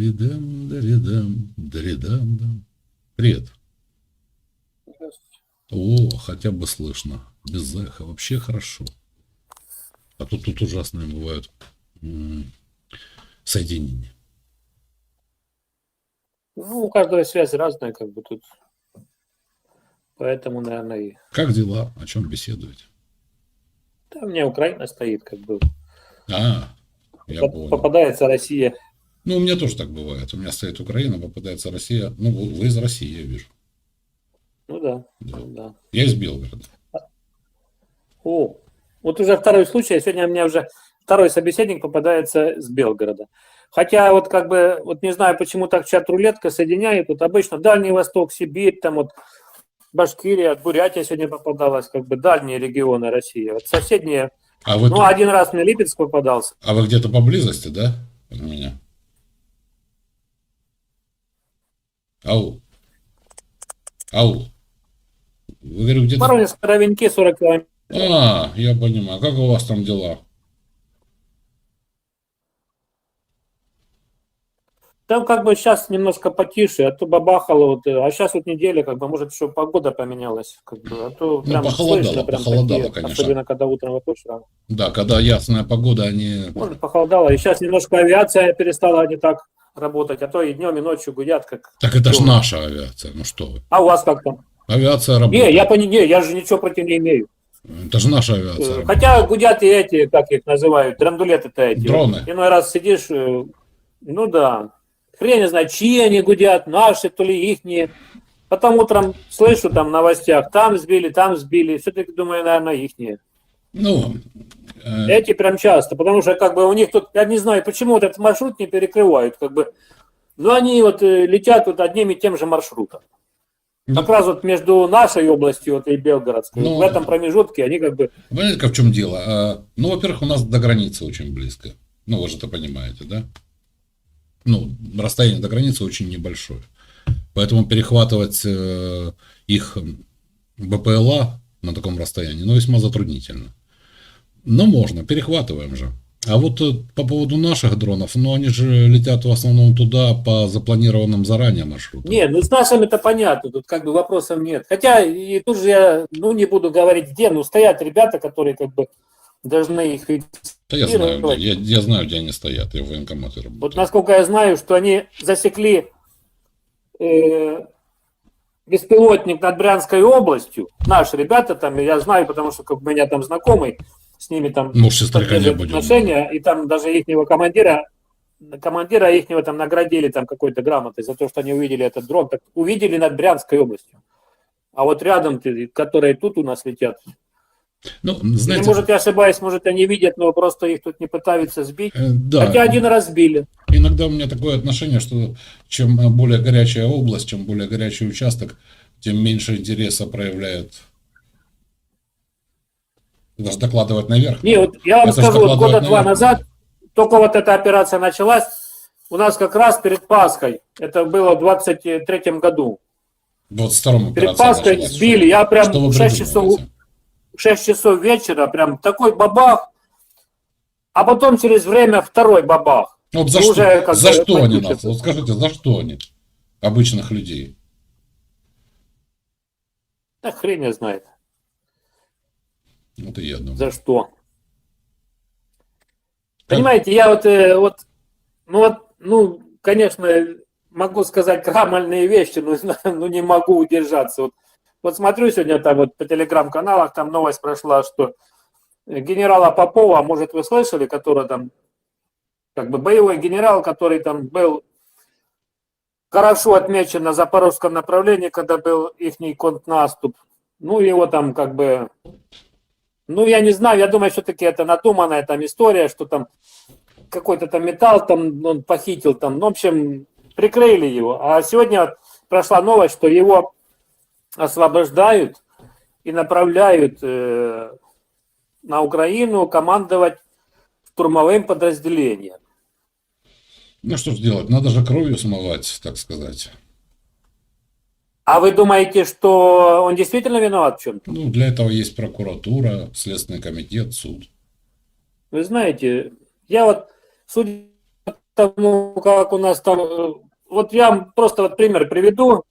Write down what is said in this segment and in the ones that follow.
Даридам, даридам, даридам, дам. Привет. О, хотя бы слышно. Без эха. Вообще хорошо. А то тут ужасные бывают соединения. Ну, у каждого связь разная, как бы тут. Поэтому, наверное, и... Как дела? О чем беседуете? Да, у меня Украина стоит, как бы. А, я Поп- понял. Попадается Россия. Ну, у меня тоже так бывает. У меня стоит Украина, попадается Россия. Ну, вы из России, я вижу. Ну да, Да. да. Я из Белгорода. О, вот уже второй случай, а сегодня у меня уже второй собеседник попадается с Белгорода. Хотя вот как бы, вот не знаю, почему так чат-рулетка соединяет, вот обычно Дальний Восток, Сибирь, там вот Башкирия, Бурятия сегодня попадалась, как бы дальние регионы России. Вот соседние, А вы, ну один раз мне Липецк попадался. а вы где-то поблизости, да? От меня? Ау. Ау. Вы, говорю, где-то... Воронеж, Коровеньки, 40 километров. А, я понимаю. Как у вас там дела? Там как бы сейчас немножко потише, а то бабахало, вот, э, а сейчас вот неделя, как бы, может, еще погода поменялась, как бы, а то Ну, прям похолодало, слышно, прям похолодало, такие, конечно. особенно когда утром выходишь рано. Да, когда ясная погода, они... Может, похолодало, и сейчас немножко авиация перестала не так работать, а то и днем, и ночью гудят, как... Так это ж Чего? наша авиация. Ну что вы. А у вас как там? Авиация работает. Не, я пони- не, я же ничего против не имею. Это же наша авиация. Э, работает. Хотя гудят и эти, как их называют, драндулеты-то эти. Дроны. Иной раз сидишь, э, ну да, хрен не знает, чьи они гудят, наши, то ли ихние. Потом утром слышу там в новостях, там сбили, там сбили. Все-таки думаю, наверное, ихние. Ну, Эти прям часто, потому что как бы у них тут, я не знаю, почему вот этот маршрут не перекрывают, как бы. Но они вот э, летят вот одним и тем же маршрутом. Как Ну. раз вот между нашей областью вот, и Белгородской, Ну. в этом промежутке они как бы Понимаете, как в чем дело? А, Ну, во-первых, у нас до границы очень близко. Ну, вы же это понимаете, да? Ну, расстояние до границы очень небольшое. Поэтому перехватывать э, их БПЛА на таком расстоянии, ну, весьма затруднительно. Но можно, перехватываем же. А вот э, по поводу наших дронов, ну, они же летят в основном туда по запланированным заранее маршрутам. Не, ну с нашими это понятно, тут как бы вопросов нет. Хотя и тут же я, ну не буду говорить где, но стоят ребята, которые как бы должны их... Да я знаю, я, я знаю, где они стоят, я в военкомате работаю. Вот насколько я знаю, что они засекли э, беспилотник над Брянской областью. Наши ребята там, я знаю, потому что как у меня там знакомый, с ними там будем. отношения, и там даже ихнего командира, командира ихнего там наградили там какой-то грамотой за то, что они увидели этот дрон. Так увидели над Брянской областью. А вот рядом, которые тут у нас летят, Ну, или, знаете, может, я ошибаюсь, может, они видят, но просто их тут не пытаются сбить. э, да, Хотя один раз сбили. иногда у меня такое отношение, что чем более горячая область, чем более горячий участок, тем меньше интереса проявляют. Даже докладывать наверх. Не, вот я вам Это скажу, вот года два наверх. назад, только вот эта операция началась, у нас как раз перед Пасхой, это было в 23 году, В 22-м перед Пасхой началась. сбили, я прям в 6 часов, придумываете? в 6 часов вечера, прям такой бабах, а потом через время второй бабах. Вот за Ну, что, уже как за что они нас? Вот скажите, за что они? Обычных людей. Да хрен я знает, Вот и я думаю. за что. Как- Понимаете, я вот, э, вот, ну вот, ну, конечно, могу сказать крамольные вещи, но ну, не могу удержаться. Вот, вот смотрю сегодня там вот по телеграм-каналах, там новость прошла, что генерала Попова, может вы слышали, который там, как бы боевой генерал, который там был хорошо отмечен на запорожском направлении, когда был их контрнаступ. Ну, его там как бы ну, я не знаю, я думаю, все-таки это надуманная там история, что там какой-то там металл там он похитил там, ну, в общем, прикрыли его. А сегодня прошла новость, что его освобождают и направляют э, на Украину командовать штурмовым подразделением. Ну что ж делать, надо же кровью смывать, так сказать. А вы думаете, что он действительно виноват в чем-то? Ну, для этого есть прокуратура, Следственный комитет, суд. Вы знаете, я вот, судя тому, как у нас там... Вот я вам просто вот пример приведу.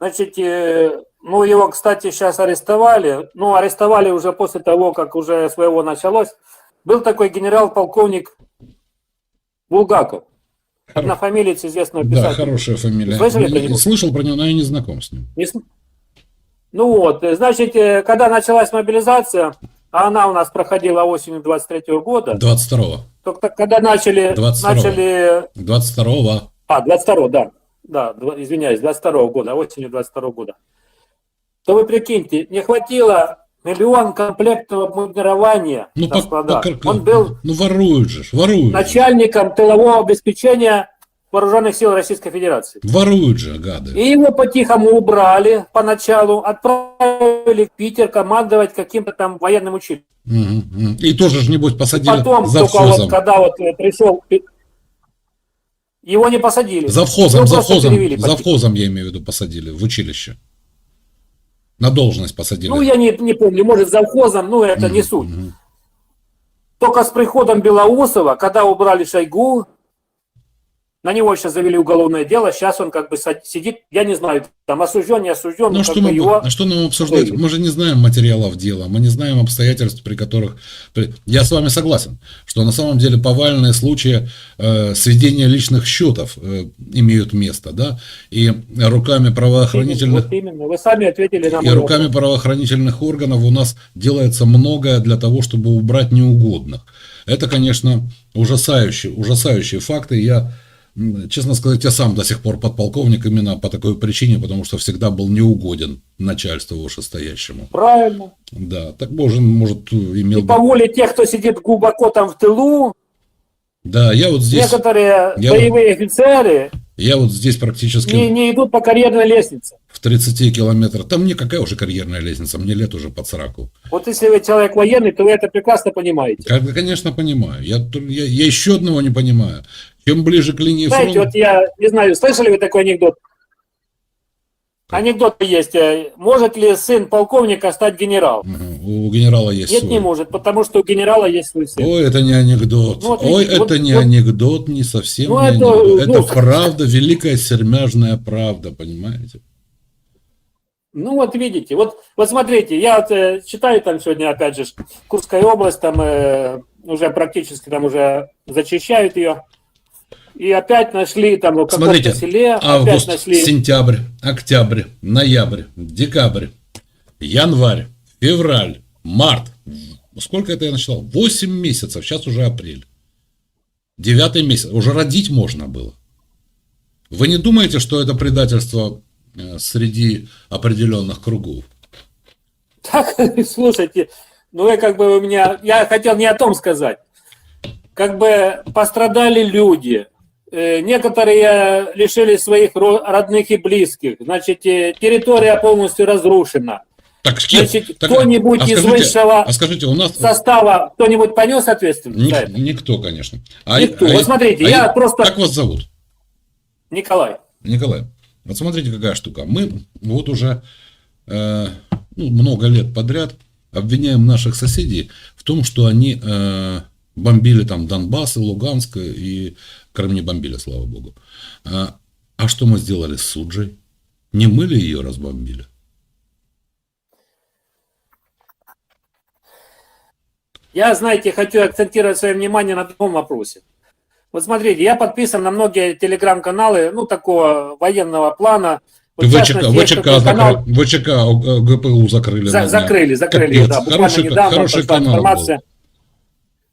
Значит, э, ну, его, кстати, сейчас арестовали. Ну, арестовали уже после того, как уже своего началось. Был такой генерал-полковник Булгаков. Однофамилец известного Да, писателя. хорошая фамилия. Слышали про Не- него? Слышал про него, но я не знаком с ним. Не Ну вот, э, значит, э, когда началась мобилизация, а она у нас проходила осенью 23 года, 22-го. только когда начали, 22-го. начали 22-го. А, 22 да. Да, извиняюсь, 22 года, осенью 22 года. То вы прикиньте, не хватило миллион комплектного обмундирования Ну, на по- складах. по- Он был ну воруют же, воруют. начальником тылового обеспечения вооруженных сил Российской Федерации. Воруют же, гады. И его по-тихому убрали поначалу, отправили в Питер командовать каким-то там военным училищем. Мгм. И тоже же, небось, посадили Потом, за только вот, когда вот э, пришел, его не посадили. За вхозом, Его за вхозом, за вхозом, я имею в виду, посадили в училище. На должность посадили. Ну, я не, не помню, может, завхозом, ну, это не Мгм, суть. мгм. Только с приходом Белоусова, когда убрали Шойгу, на него сейчас завели уголовное дело, сейчас он как бы сидит, я не знаю, там осужден, не осужден, Ну, но что, как бы мы, его... а что нам обсуждать? Ой. Мы же не знаем материалов дела, мы не знаем обстоятельств, при которых... Я с вами согласен, что на самом деле повальные случаи э, сведения личных счетов э, имеют место, да, и руками правоохранительных... Вот именно, вы сами ответили на И мой руками вопрос. правоохранительных органов у нас делается многое для того, чтобы убрать неугодных. Это, конечно, ужасающие, ужасающие факты. Я, честно сказать, я сам до сих пор подполковник именно по такой причине, потому что всегда был неугоден начальству вышестоящему. Правильно. Да, так может, может имел И по воле тех, кто сидит глубоко там в тылу, Да, я вот здесь, некоторые я боевые офицеры я вот здесь практически не, не идут по карьерной лестнице. в 30 километрах. Там мне какая уже карьерная лестница, мне лет уже под 40. Вот если вы человек военный, то вы это прекрасно понимаете. Как конечно, понимаю. Я, я, я еще одного не понимаю. Чем ближе к линии Знаете, фронта... вот я не знаю, слышали вы такой анекдот? Анекдот есть. э, Может ли сын полковника стать генералом? У генерала есть Нет, свой. не может, потому что у генерала есть свой сын. Ой, это не анекдот. Ну, вот Ой, видите, это вот- не вот- анекдот, не совсем Ну, не это, анекдот. Это ну, правда, великая сермяжная правда, понимаете? Ну вот видите, вот, вот смотрите, я вот, э, читаю там сегодня, опять же, Курская область, там э, уже практически там уже зачищают ее. И опять нашли там в каком-то селе, опять Август, нашли... сентябрь, октябрь, ноябрь, декабрь, январь, февраль, март. Сколько это я насчитал? 8 месяцев, сейчас уже апрель. Девятый месяц. Уже родить можно было. Вы не думаете, что это предательство э, среди определенных кругов? Так, слушайте, ну я как бы у меня, я хотел не о том сказать. Как бы пострадали люди, некоторые лишились своих ро- родных и близких, значит, э, территория полностью разрушена. Так, с кем? Значит, кто-нибудь а из высшего А скажите, у нас состава, кто-нибудь понес ответственность ник- за это? никто, конечно. А- Никто. а- Вот смотрите, а я просто- Как вас зовут? Николай. Николай, вот смотрите, какая штука. Мы вот уже э, ну, много лет подряд обвиняем наших соседей в том, что они э, бомбили там Донбасс и Луганск, и Крым не бомбили, слава богу. А, а что мы сделали с Суджей? Не мы ли ее разбомбили? Я, знаете, хочу акцентировать свое внимание на другом вопросе. Вот смотрите, я подписан на многие телеграм-каналы, ну, такого военного плана. Вот, ВЧК, ВЧК, канал- ВЧК э, ГПУ закрыли. За- закрыли, закрыли, Капец, да, буквально хороший, недавно хороший канал информация.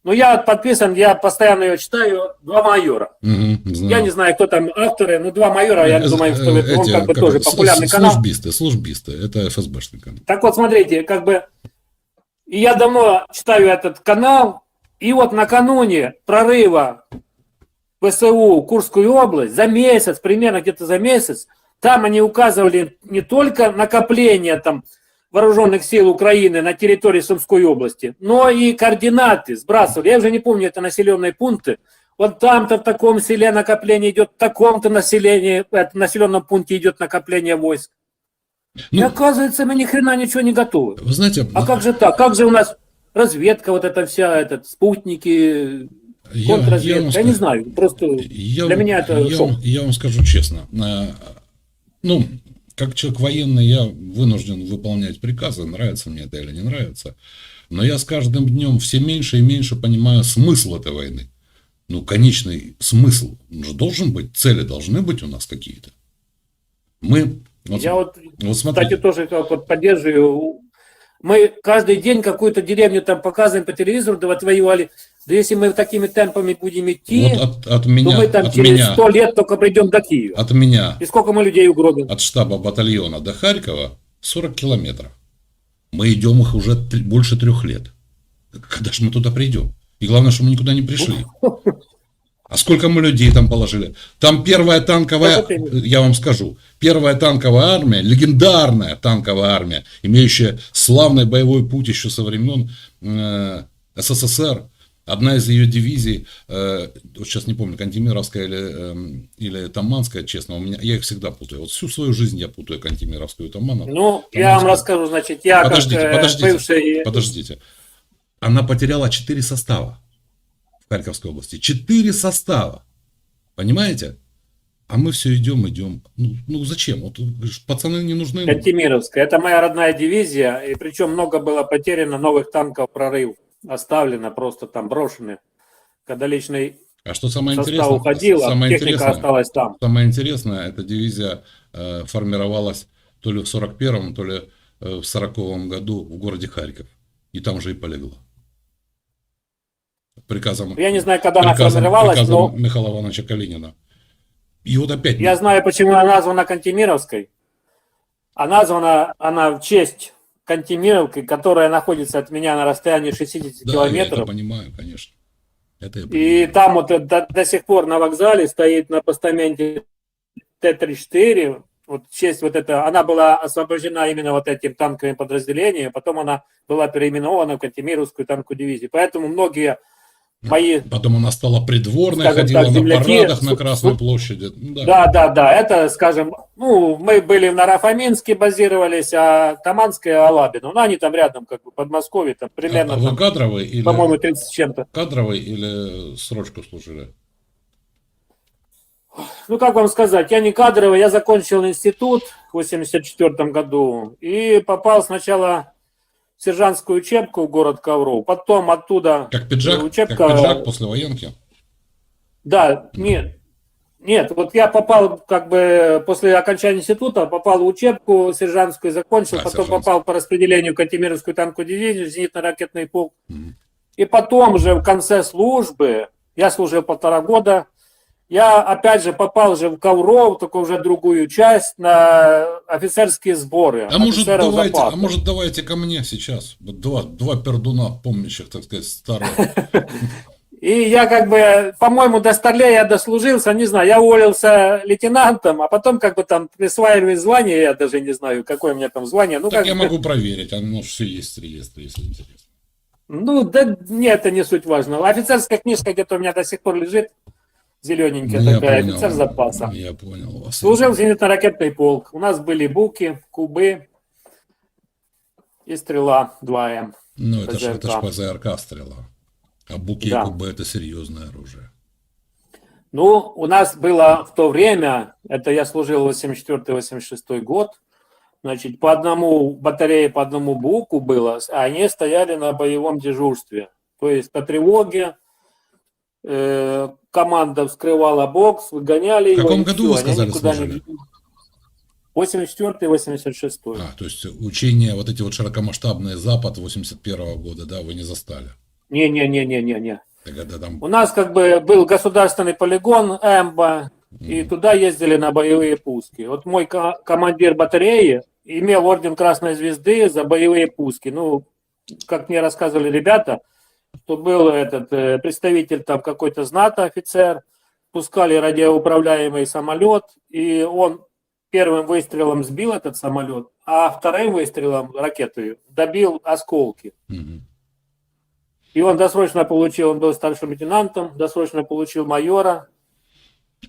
Ну, я подписан, я постоянно ее читаю, два майора. знаю. Я не знаю, кто там авторы, но два майора, я Э, думаю, что э, это, он эти, как бы как тоже популярный с- канал. Службисты, службисты, это ФСБшный канал. Так вот, смотрите, как бы я давно читаю этот канал, и вот накануне прорыва ВСУ в Курскую область, за месяц, примерно где-то за месяц, там они указывали не только накопление там вооруженных сил Украины на территории Сумской области, но и координаты сбрасывали. Я уже не помню, это населенные пункты. Вот там-то в таком селе накопление идет, в таком-то населении, это, населенном пункте идет накопление войск. И Ну, оказывается, мы ни хрена ничего не готовы. вы знаете, А как же так? Как же у нас разведка вот эта вся, этот, спутники, контрразведка. Я, не знаю, просто я, для меня это я, шок. я вам скажу честно. э, Ну, как человек военный, я вынужден выполнять приказы, нравится мне это или не нравится. Но я с каждым днем все меньше и меньше понимаю смысл этой войны. Ну, конечный смысл. Он же должен быть, цели должны быть у нас какие-то. Мы... Вот, Я вот, вот кстати, смотрите, тоже как вот поддерживаю. Мы каждый день какую-то деревню там показываем по телевизору, да вот воевали. Да если мы такими темпами будем идти, вот от, от то меня, мы там от через меня, 100 лет только придем до Киева. от меня, И сколько мы людей угробим? от штаба батальона до Харькова 40 километров. Мы идем их уже больше трех лет. Когда же мы туда придем? И главное, что мы никуда не пришли. А сколько мы людей там положили? Там первая танковая, я вам скажу, первая танковая армия, легендарная танковая армия, имеющая славный боевой путь еще со времен э, СССР. Одна из ее дивизий, э, вот сейчас не помню, Кантемировская или, эм, или Таманская, честно, у меня, я их всегда путаю. Вот всю свою жизнь я путаю Кантемировскую и Тамановку. Ну, Там я вам расскажу, значит, я Подождите, как э, подождите, бывший... подождите. Она потеряла 4 состава в Харьковской области. 4 состава. Понимаете? А мы все идем, идем. Ну, ну зачем? Вот пацаны не нужны. Кантемировская. Это моя родная дивизия, и причем много было потеряно новых танков прорыв. Оставлено просто там брошены. Когда личный А что самое интересное? уходил, а самое техника интересное, осталась там. самое интересное, эта дивизия э, формировалась то ли в 41-м, то ли э, в 40-м году в городе Харьков. И там же и полегла. Приказом, Я не знаю, когда она приказом, формировалась, приказом но Михаила Ивановича Калинина. И вот опять я знаю, почему она названа Кантемировской. А названа она в честь Кантемировки, которая находится от меня на расстоянии 60 Да, я это километров. понимаю, конечно. Это я И понимаю. там вот до, до сих пор на вокзале стоит на постаменте Т-34, вот честь вот это, она была освобождена именно вот этим танковым подразделением, потом она была переименована в Кантемировскую танковую дивизию. Поэтому многие мои, Потом она стала придворной, ходила так, на земляки, парадах на Красной площади. Да. да, да, да, это, скажем, ну, мы были в Нарафаминске базировались, а Таманская, Алабина, ну, они там рядом, как бы, Подмосковье, там, А примерно, вы там, кадровый или по-моему, 30 с чем-то. кадровый или срочку служили? Ну, как вам сказать, я не кадровый, я закончил институт в 84 году и попал сначала сержантскую учебку в город Ковров, потом оттуда... Как пиджак? Учебка- Как пиджак после военки? Да, нет, нет, вот я попал как бы после окончания института, попал в учебку сержантскую, закончил, А, потом сержантскую. попал по распределению в Кантемировскую танковую дивизию, зенитно-ракетный полк. Мгм. И потом же в конце службы, я служил полтора года, я опять же попал же в Ковров, только уже другую часть, на офицерские сборы. А может, давайте, запаса. а может давайте ко мне сейчас. Два, два пердуна, помнящих, так сказать, старых. И я как бы, по-моему, до старлея я дослужился, не знаю, я уволился лейтенантом, а потом как бы там присваивали звание, я даже не знаю, какое у меня там звание. Ну, Так как я бы- могу проверить, оно все есть в реестре, если интересно. ну да нет, это не суть важно. Офицерская книжка где-то у меня до сих пор лежит, зелененькая я такая, понял. офицер запаса. Я понял вас. Служил зенитно-ракетный полк. У нас были буки, кубы и стрела 2М. Ну, это же это ж ПЗРК стрела. А буки Да. и кубы это серьезное оружие. Ну, у нас было в то время, это я служил 84-86 год, значит, по одному батарее, по одному буку было, а они стояли на боевом дежурстве. То есть по тревоге э, команда вскрывала бокс, выгоняли В его. каком и году всё, вы сказали, не служили? двинулись. 84-86. А, то есть учения, вот эти вот широкомасштабные Запад 81 года, да, вы не застали. Не-не-не-не-не-не. Там У нас как бы был государственный полигон Эмба, и м, туда ездили на боевые пуски. Вот мой ко- командир батареи имел орден Красной Звезды за боевые пуски. Ну, как мне рассказывали ребята, что был этот э, представитель там какой-то зната офицер, пускали радиоуправляемый самолет, и он первым выстрелом сбил этот самолет, а вторым выстрелом ракетой добил осколки. И он досрочно получил, он был старшим лейтенантом, досрочно получил майора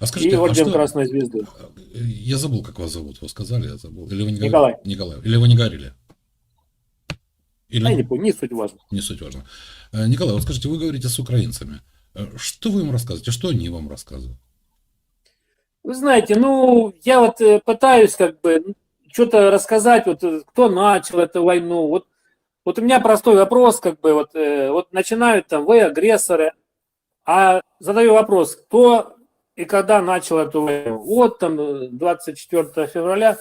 А и скажите, а орден что- Красной Звезды. Я забыл, как вас зовут. Вы сказали, я забыл. Или вы не Николай. говорили? Николай. Или вы не говорили? Или Я не помню, не суть важно. не суть важно. Э, Николай, вот скажите, вы говорите с украинцами. Э, Что вы им рассказываете? Что они вам рассказывают? Вы знаете, ну, я вот э, пытаюсь как бы что-то рассказать, вот кто начал эту войну. Вот, вот у меня простой вопрос, как бы, вот, вот начинают там, вы агрессоры, а задаю вопрос, кто и когда начал эту войну? Вот там э, 24 февраля.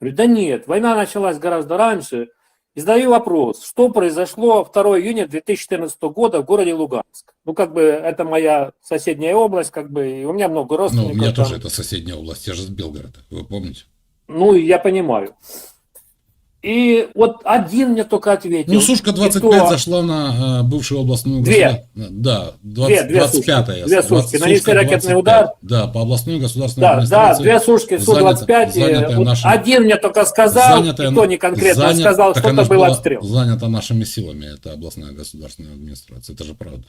Говорю, да нет, война началась гораздо раньше. И задаю вопрос, что произошло 2 июня 2014 года в городе Луганск? Ну, как бы, это моя соседняя область, как бы, и у меня много Ну, у родственников. меня там. тоже это соседняя область, я же с Белгорода, вы помните? Ну, я понимаю. И вот один мне только ответил. Ну, Сушка И 25 то- зашла на э, бывшую областную Две. государ- Да, Две, 20, две 25 сушки. Две сушки. Нанесли Сушка ракетный 25. удар. Да, по областной государственной Да, да, две сушки Су-25. и занятая вот нашим- один мне только сказал, занятая- и то не конкретно занят- сказал, так что она это ж был отстрел. Занята нашими силами, это областная государственная администрация, это же правда.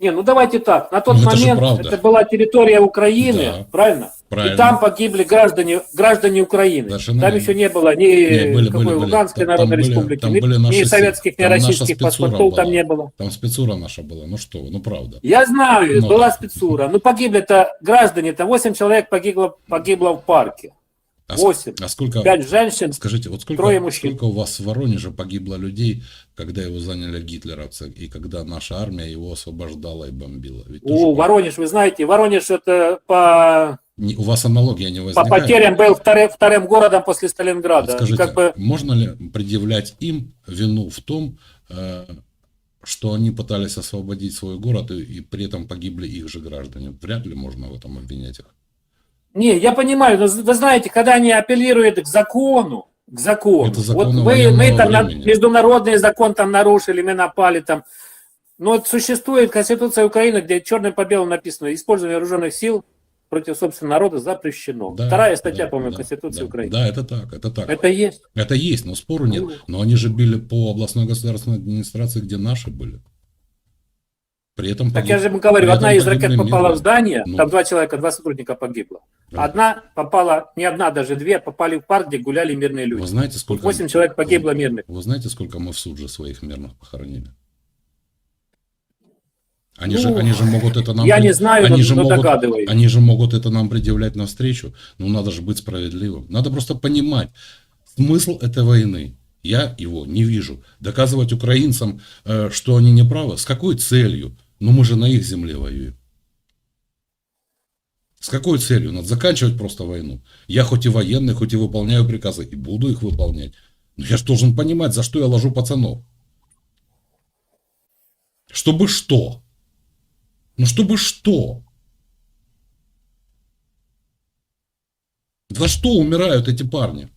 Не, ну давайте так. На тот Ну, это же момент правда. это была территория Украины, Да. правильно? Правильно. И там погибли граждане, граждане Украины. Совершенно там еще не было ни Не, были, какой были, были. Луганской Там- Народной там были- Республики, там ни- были ни наши советских, ни там наша российских паспортов там была. не было. Там спецура наша была, ну что ну правда. Я знаю, Ну, была спецура. Ну, погибли-то граждане, там 8 человек погибло, погибло в парке. А, с- Восемь. а сколько, 5 женщин. скажите, вот сколько, трое мужчин. сколько у вас в Воронеже погибло людей, когда его заняли гитлеровцы, и когда наша армия его освобождала и бомбила? Ведь У Воронеж, вы знаете, Воронеж это по, не- у вас аналогия не по возникает? потерям был вторым, вторым городом после Сталинграда. Скажите, как бы, можно ли предъявлять им вину в том, э, что они пытались освободить свой город и, и при этом погибли их же граждане? Вряд ли можно в этом обвинять их. не, я понимаю, но вы знаете, когда они апеллируют к закону, к закону, Это законы вот военного мы там времени. международный закон там нарушили, мы напали там. Но вот существует Конституция Украины, где черным по белому написано, использование вооруженных сил против собственного народа запрещено. Да, Вторая статья, да, по-моему, да, Конституции да, Украины. Да, это так, это так. Это есть. Это есть, но спору нет. Ну. Но они же били по областной государственной администрации, где наши были. При этом Так погиб- я же ему говорю, при одна из ракет попала в здание, Ну. там два человека, два сотрудника погибло. Да. Одна попала, не одна, даже две, попали в парк, где гуляли мирные люди. Вы знаете, сколько... Восемь человек погибло мирных. Вы знаете, сколько мы в суд же своих мирных похоронили? Они, Ну, же, они же могут это нам... Я не знаю, они но, же но могут, догадываюсь. Они же могут это нам предъявлять навстречу. Ну, надо же быть справедливым. Надо просто понимать смысл этой войны. Я его не вижу. Доказывать украинцам, э, что они не правы, с какой целью? Ну, мы же на их земле воюем. С какой целью? Надо заканчивать просто войну. Я хоть и военный, хоть и выполняю приказы, и буду их выполнять. Но я же должен понимать, за что я ложу пацанов. Чтобы что? Ну, чтобы что? За что умирают эти парни?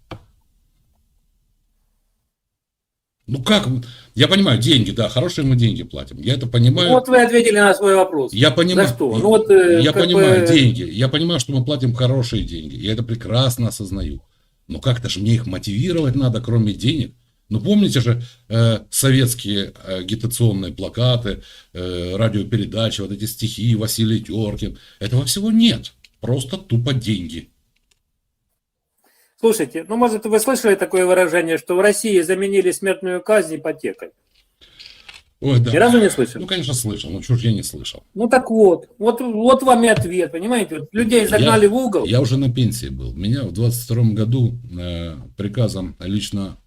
Ну как? Я понимаю, деньги, да, хорошие мы деньги платим. Я это понимаю. Вот вы ответили на свой вопрос. Я понимаю. За что? Ну вот, э, я понимаю бы- деньги. Я понимаю, что мы платим хорошие деньги. Я это прекрасно осознаю. Но как-то же мне их мотивировать надо, кроме денег. Ну помните же э, советские э, агитационные плакаты, э, радиопередачи, вот эти стихи Василий Теркин. Этого всего нет. Просто тупо деньги. Слушайте, ну, может, вы слышали такое выражение, что в России заменили смертную казнь ипотекой? Ой, да. Ни разу не Ну, слышали? конечно, слышал. Ну, чушь я не слышал. Ну, так вот. Вот, вот вам и ответ, понимаете? Вот людей загнали Я- в угол. Я уже на пенсии был. Меня в 22 году э, приказом лично,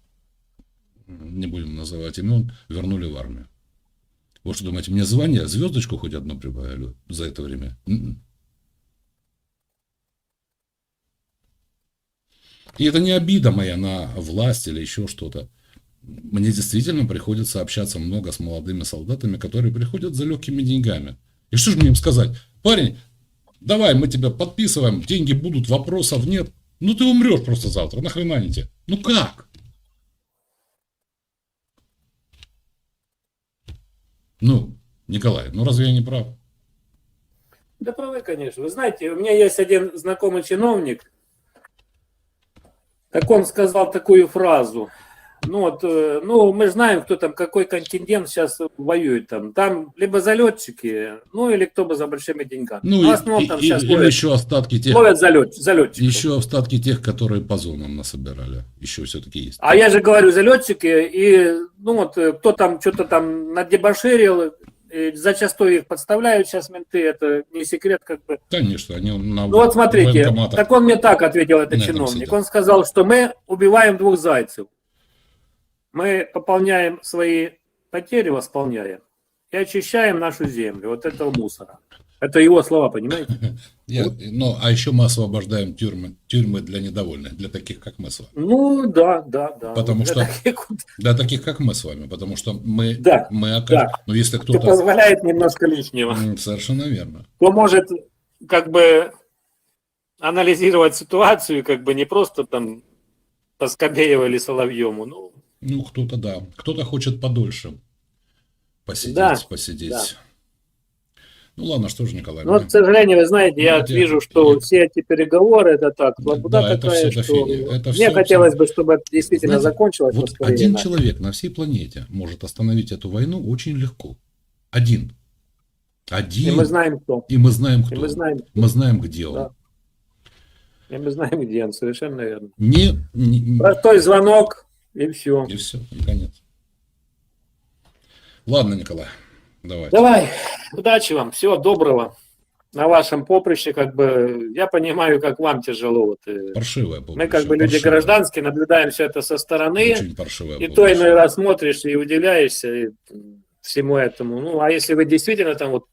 не будем называть имен, вернули в армию. Вот что думаете, мне звание, звездочку хоть одну прибавили за это время? М-м. И это не обида моя на власть или еще что-то. Мне действительно приходится общаться много с молодыми солдатами, которые приходят за легкими деньгами. И что же мне им сказать? Парень, давай мы тебя подписываем, деньги будут, вопросов нет. Ну ты умрешь просто завтра, нахрена они тебе? Ну как? Ну, Николай, ну разве я не прав? Да правы, конечно. Вы знаете, у меня есть один знакомый чиновник, так он сказал такую фразу. Ну вот, э, ну мы знаем, кто там, какой контингент сейчас воюет там. Там либо залетчики, ну или кто бы за большими деньгами. Ну, в и- основном и- там и- сейчас или ловят, еще остатки тех, ловят залет, залетчиков. еще остатки тех, которые по зонам насобирали. Еще все-таки есть. А я же говорю, залетчики, и ну вот э, кто там что-то там надебоширил, зачастую их подставляют сейчас менты, это не секрет, как бы. Конечно, они на Ну вот смотрите, так он мне так ответил, этот чиновник. Он сказал, что мы убиваем двух зайцев. Мы пополняем свои потери, восполняем, и очищаем нашу землю от этого мусора. Это его слова, понимаете? Я- ну, а еще мы освобождаем тюрьмы, тюрьмы для недовольных, для таких, как мы с вами. Ну, да, да, да. Потому Для что- таких Для таких, как мы с вами, потому что мы, Да, мы окаж- да. ну, если Это кто-то... позволяет немножко лишнего. Совершенно верно. Кто может как бы анализировать ситуацию, как бы не просто там по Скобееву или Соловьему. Ну, Ну, кто-то, да. Кто-то хочет подольше посидеть, Да, посидеть. да. Ну, ладно, что же, Николай. но, мы- к сожалению, вы знаете, я Ну, это- вижу, что все эти переговоры, это так, лабуда Да, это такая, всё что. Это мне всё хотелось бы, чтобы это действительно Знаете, закончилось. Вот один человек на всей планете может остановить эту войну очень легко. Один. И Один. мы знаем, кто. И мы знаем, И кто. мы знаем, Мы знаем, где он. Да. и мы знаем, где он, совершенно верно. Не, не- Простой звонок, и все. И все, и конец. Ладно, Николай, давай. Давай, удачи вам, всего доброго. На вашем поприще, как бы, я понимаю, как вам тяжело. Вот, э, Паршивая мы как бы люди гражданские, наблюдаем все это со стороны, Очень паршивая и то поприще. иной раз смотришь и удивляешься и, всему этому. Ну, а если вы действительно там вот...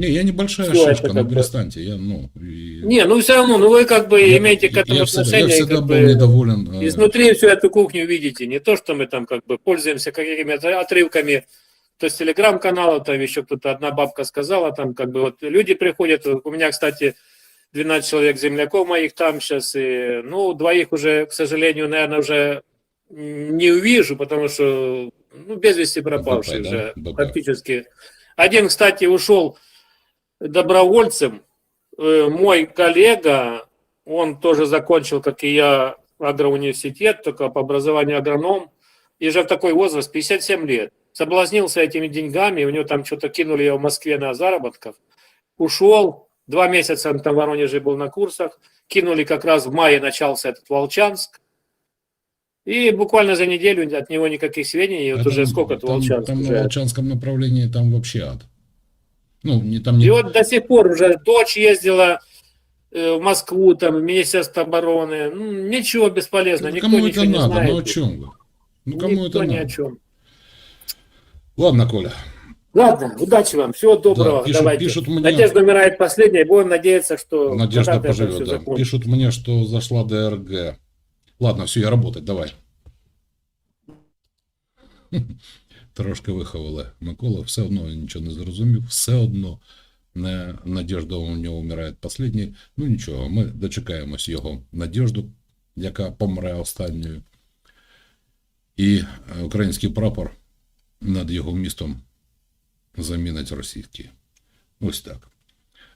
Не, я небольшая это шишка, ну перестаньте. Я, ну, и- Не, ну все равно, ну вы как бы я- имеете к этому я всегда, отношение. я и всегда был бы недоволен. э, Изнутри всю эту кухню видите. Не то, что мы там как бы пользуемся какими-то отрывками, то есть телеграм-канала, там еще кто-то, одна бабка сказала, там как бы вот люди приходят, у меня, кстати, 12 человек земляков моих там сейчас, и, ну, двоих уже, к сожалению, наверное, уже не увижу, потому что, ну, без вести да? уже БП. практически. Один, кстати, ушел добровольцем, Э, мой коллега, он тоже закончил, как и я, агроуниверситет, только по образованию агроном, и же в такой возраст, 57 лет. Соблазнился этими деньгами, у него там что-то кинули его в Москве на заработков. Ушел, два месяца он там в Воронеже был на курсах, кинули как раз в мае начался этот Волчанск. И буквально за неделю от него никаких сведений, и вот а уже там- сколько-то там, Волчанск Там уже. на Волчанском направлении там вообще ад. Ну, не там не... И вот до сих пор уже дочь ездила э, в Москву, там, в Министерство обороны. Ну, ничего бесполезно, Ну, никто кому ничего это не надо? знает. Ну о чем вы? Ну кому никто это ни надо? о чем. Ладно, Коля. Ладно, удачи вам, всего доброго. Да, пишут- Давайте. пишут мне- Надежда умирает последняя, будем надеяться, что Надежда поживет, да. Пишут мне, что зашла ДРГ. Ладно, все, я работать, давай. Трошки виховали Микола, все одно нічого не зрозумів, все одно не надіжда у нього вмирає последній. Ну нічого, ми дочекаємось його надіжду, яка помре останньою. І е, український прапор над його містом замінить російський. Ось так.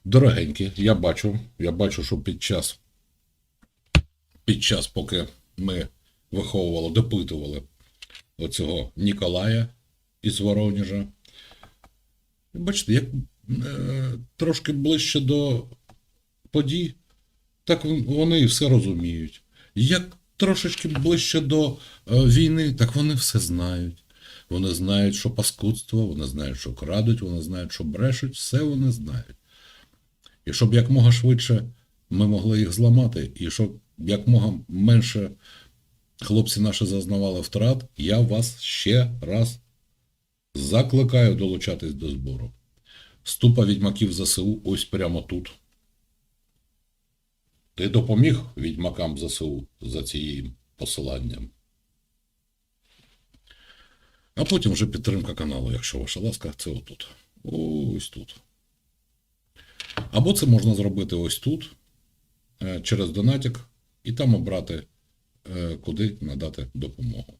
Дорогенькі, я бачу, я бачу, що під час, під час, поки ми виховували, допитували оцього Ніколая із Воронежа. Бачите, як е, трошки ближче до подій, так вони і все розуміють. Як трошечки ближче до е, війни, так вони все знають. Вони знають, що паскудство, вони знають, що крадуть, вони знають, що брешуть, все вони знають. І щоб якмога швидше ми могли їх зламати, і щоб якмога менше хлопці наші зазнавали втрат, я вас ще раз закликаю долучатись до збору. Ступа відьмаків ЗСУ ось прямо тут. Ти допоміг відьмакам ЗСУ за цією посиланням. А потім вже підтримка каналу, якщо ваша ласка, це отут. Ось тут. Або це можна зробити ось тут, е, через донатик, і там обрати, е, куди надати допомогу.